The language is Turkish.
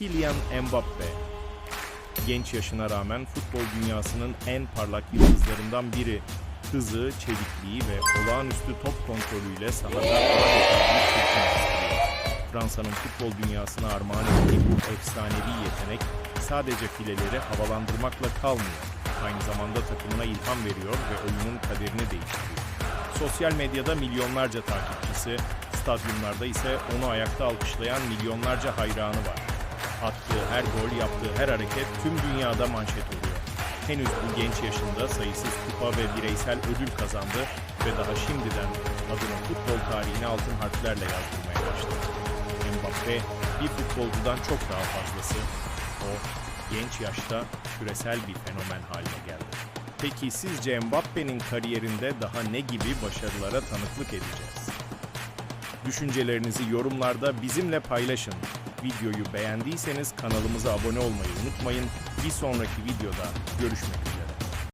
Kylian Mbappe. Genç yaşına rağmen futbol dünyasının en parlak yıldızlarından biri. Hızı, çevikliği ve olağanüstü top kontrolüyle sahada adeta bir gösteriyor. Fransa'nın futbol dünyasına armağan ettiği bu efsanevi yetenek sadece fileleri havalandırmakla kalmıyor. Aynı zamanda takımına ilham veriyor ve oyunun kaderini değiştiriyor. Sosyal medyada milyonlarca takipçisi, stadyumlarda ise onu ayakta alkışlayan milyonlarca hayranı var. Attığı her gol, yaptığı her hareket tüm dünyada manşet oluyor. Henüz bu genç yaşında sayısız kupa ve bireysel ödül kazandı ve daha şimdiden adını futbol tarihine altın harflerle yazdırmaya başladı. Mbappe bir futbolcudan çok daha fazlası. O genç yaşta küresel bir fenomen haline geldi. Peki sizce Mbappe'nin kariyerinde daha ne gibi başarılara tanıklık edeceğiz? Düşüncelerinizi yorumlarda bizimle paylaşın. Videoyu beğendiyseniz kanalımıza abone olmayı unutmayın. Bir sonraki videoda görüşmek üzere.